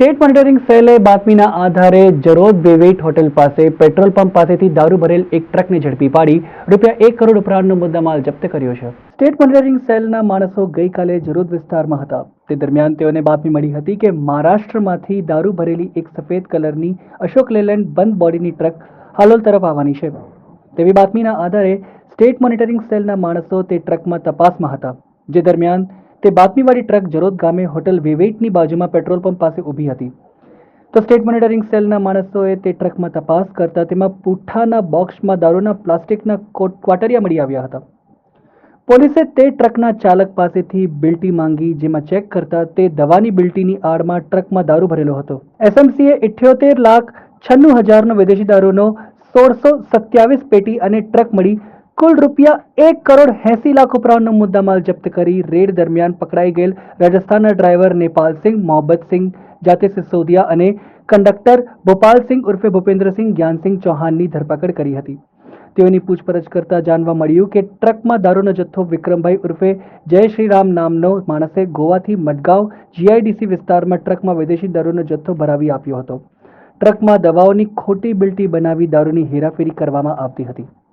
State monitoring સેલે બાતમીના આધારે જરોદ બેવેટ હોટેલ પાસે પેટ્રોલ પંપ પાસેથી દારૂ ભરેલ એક ટ્રકને ઝડપી પાડી રૂપિયા એક કરોડ ઉપરાંતનો મુદ્દામાલ જપ્ત કર્યો છે. સ્ટેટ મોનિટરિંગ સેલના માણસો ગઈકાલે જરોદ વિસ્તારમાં હતા. તે દરમિયાન તેઓને બાતમી મળી હતી કે મહારાષ્ટ્રમાંથી દારૂ ભરેલી એક સફેદ કલરની અશોક લેલેન્ડ બંધ બોડીની ટ્રક હાલોલ તરફ આવવાની છે. તેવી બાતમીના આધારે સ્ટેટ મોનિટરિંગ સેલના માણસો તે ટ્રકમાં તપાસમાં હતા. જે દરમિયાન તે બાતમીવાળી ટ્રક જરોદ ગામે હોટલ વિવેટની બાજુમાં પેટ્રોલ પંપ પાસે ઊભી હતી. તો સ્ટેટ મોનિટરિંગ સેલના માણસોએ તે ટ્રકમાં તપાસ કરતા તેમાં પૂઠાના બોક્સમાં દારૂના પ્લાસ્ટિકના ક્વાટરિયા મળી આવ્યા હતા. પોલીસે તે ટ્રકના ચાલક પાસેથી બિલ્ટી માંગી, જેમાં ચેક કરતા તે દવાની બિલ્ટીની આડમાં ટ્રકમાં દારૂ ભરેલો હતો. એસએમસીએ ઇઠ્યોતેર લાખ છન્નું હજારનો વિદેશી દારૂનો સોળસો સત્યાવીસ પેટી અને ટ્રક મળી કુલ રૂપિયા એક કરોડ એંસી લાખ ઉપરાંતનો મુદ્દામાલ જપ્ત કરી રેડ દરમિયાન પકડાઈ ગયેલ રાજસ્થાનના ડ્રાઈવર નેપાલસિંહ મોહબ્બતસિંહ જાતે સિસોદિયા અને કંડક્ટર ભોપાલસિંહ ઉર્ફે ભૂપેન્દ્રસિંહ જ્ઞાનસિંહ ચૌહાણની ધરપકડ કરી હતી. તેઓની પૂછપરછ કરતા જાણવા મળ્યું કે ટ્રકમાં દારૂનો જથ્થો વિક્રમભાઈ ઉર્ફે જય શ્રીરામ નામનો માણસે ગોવાથી મડગાંવ જીઆઈડીસી વિસ્તારમાં ટ્રકમાં વિદેશી દારૂનો જથ્થો ભરાવી આપ્યો હતો. ટ્રકમાં દવાઓની ખોટી બિલ્ટી બનાવી દારૂની હેરાફેરી કરવામાં આવતી હતી.